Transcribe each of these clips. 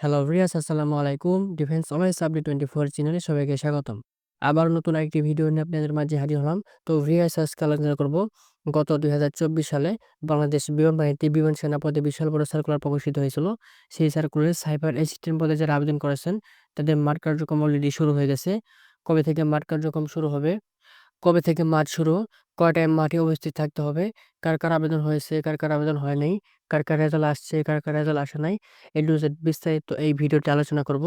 Hello viewers আসসালামু আলাইকুম। Defence always update twenty four চ্যানেলে সবাইকে স্বাগতম। আবার নতুন একটি ভিডিও নিয়ে আপনাদের মাঝে হাজির হলাম। তো ভিউয়ার্স আজকে আলোচনা করব গত দুই হাজার চব্বিশ সালে বাংলাদেশ বিমান বাহিনীতে বিমান সেনা পদে বিশাল বড় সার্কুলার প্রকাশিত হয়েছিল। সেই সার্কুলারে সাইবার অ্যাসিস্ট্যান্ট পদে যারা আবেদন করেছেন, তাদের মাঠ কার্যক্রম অলরেডি শুরু হয়ে গেছে। কবে থেকে মাঠ কার্যক্রম শুরু হবে? কবে থেকে মাঠ শুরু কয়টায় মাঠে উপস্থিত থাকতে হবে, কার কার আবেদন হয়েছে, কার কার আবেদন হয় নাই, কার কার রেজাল্ট আসছে, কার কার রেজাল্ট আসে নাই এ টু বিস্তারিত এই ভিডিওতে আলোচনা করব।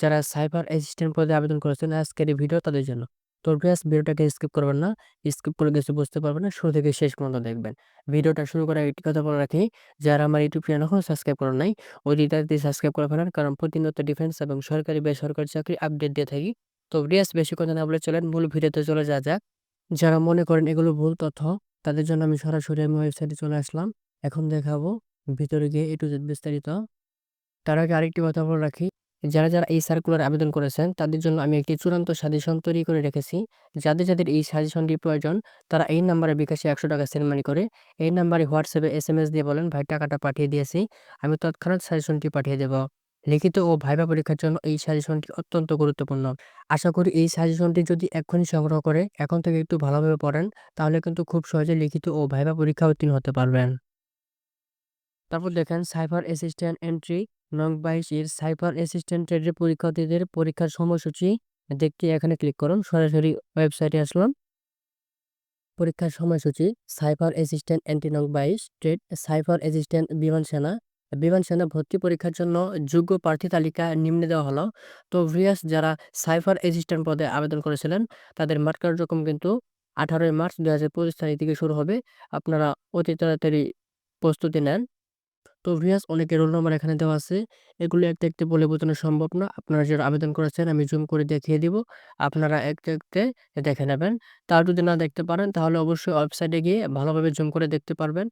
যারা সাইবার অ্যাসিস্ট্যান্ট পদে আবেদন করেছেন, আজকের এই ভিডিও তাদের জন্য। তো প্লিজ ভিডিওটাকে স্কিপ করবেন না স্কিপ করে কিছু বুঝতে পারবেন না, শুরু থেকে শেষ পর্যন্ত দেখবেন। ভিডিওটা শুরু করার একটি কথা বলে রাখি, যারা আমার ইউটিউব চ্যানেল এখন সাবস্ক্রাইব করেন নাই, ওই দিয়ে সাবস্ক্রাইব করে ফেলেন, কারণ প্রতিনিয়ত ডিফেন্স এবং সরকারি বেসরকারি চাকরি আপডেট দিয়ে থাকি। তো প্লিজ বেশি কথা না বলে চলেন, মূল ভিডিওতে চলে যা যাক। যারা মনে করেন এগুলো ভুল তথ্য, তাদের জন্য আমি সরাসরি আমি ওয়েবসাইটে চলে আসলাম। এখন দেখাবো ভিতরে গিয়ে এ টু জেড বিস্তারিত। তার আগে আরেকটি কথা বলে রাখি, যারা যারা এই সার্কুলার আবেদন করেছেন, তাদের জন্য আমি একটি চূড়ান্ত সাজেশন তৈরি করে রেখেছি। যাদের যাদের এই সাজেশনটি প্রয়োজন, তারা এই নাম্বারে বিকাশে একশো টাকা সেন্ড মানি করে। এই নাম্বারে হোয়াটসঅ্যাপে এস এম এস দিয়ে বলেন, ভাই, টাকাটা পাঠিয়ে দিয়েছি, আমি তৎক্ষণাৎ সাজেশনটি পাঠিয়ে দেব। লিখিত ও ভাইবা পরীক্ষার জন্য এই সাজেশনটি অত্যন্ত গুরুত্বপূর্ণ। আশা করি এই সাজেশনটি যদি এক্ষুনি সংগ্রহ করে, এখন থেকে একটু ভালোভাবে পড়েন, তাহলে কিন্তু খুব সহজে লিখিত ও ভাইবা পরীক্ষা উত্তীর্ণ হতে পারবেন। তারপর দেখেন, সাইফার অ্যাসিস্ট্যান্ট এন্ট্রি নং বাইশ এর সাইবার অ্যাসিস্ট্যান্ট ট্রেডের পরীক্ষার্থীদের পরীক্ষার সময়সূচি দেখতে এখানে ক্লিক করুন, সরাসরি ওয়েবসাইটে আসলাম। পরীক্ষার সময়সূচি, সাইফার অ্যাসিস্ট্যান্ট এন্ট্রি নং বাইশ ট্রেড সাইফার অ্যাসিস্ট্যান্ট বিমান সেনা বিমান সেনা ভর্তি পরীক্ষার জন্য যোগ্য প্রার্থী তালিকা নিম্নে দেওয়া হলো। তো ভিয়াস যারা সাইফার অ্যাসিস্ট্যান্ট পদে আবেদন করেছিলেন, তাদের মাঠ কার্যক্রম কিন্তু আঠারোই মার্চ দু হাজার পঁচিশ তারিখ থেকে শুরু হবে। আপনারা অতি তাড়াতাড়ি প্রস্তুতি নেন। তো ভিয়াস অনেকের রোল নম্বর এখানে দেওয়া আছে। এগুলো একটা একটি বলে বোঝানো সম্ভব না। আপনারা যারা আবেদন করেছেন, আমি জুম করে দেখিয়ে দিব। আপনারা একটা একটে দেখে নেবেন। তার যদি না দেখতে পারেন, তাহলে অবশ্যই ওয়েবসাইটে গিয়ে ভালোভাবে জুম করে দেখতে পারবেন।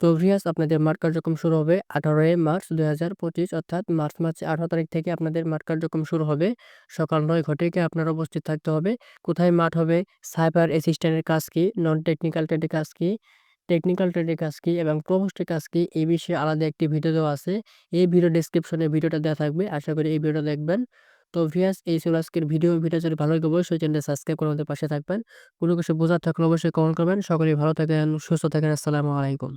তো ভিয়াস আপনাদের মাঠ কার্যক্রম শুরু হবে আঠারোই মার্চ দুই হাজার পঁচিশ, অর্থাৎ মার্চ মাসে আঠারো তারিখ থেকে আপনাদের মাঠ কার্যক্রম শুরু হবে। সকাল নয় ঘটিকে আপনার উপস্থিত থাকতে হবে। কোথায় মাঠ হবে? সাইবার অ্যাসিস্ট্যান্টের কাজ কি? নন টেকনিক্যাল ট্রেডের কাজ কি? টেকনিক্যাল ট্রেডের কাজ কি? এবং প্রভোস্টের কাজ কি? এই বিষয়ে আলাদা একটি ভিডিও দেওয়া আছে। এই ভিডিও ডিসক্রিপশনে ভিডিওটা দেওয়া থাকবে। আশা করি এই ভিডিওটা দেখবেন। তো ভিয়াস এই ছিল আজকের ভিডিও। ভিডিও যদি ভালো লাগে, অবশ্যই চ্যানেলটা সাবস্ক্রাইব করে আমাদের পাশে থাকবেন। কোনো কিছু বোঝার থাকলে অবশ্যই কমেন্ট করবেন। সকলেই ভালো থাকেন, সুস্থ থাকেন। আসসালামু আলাইকুম।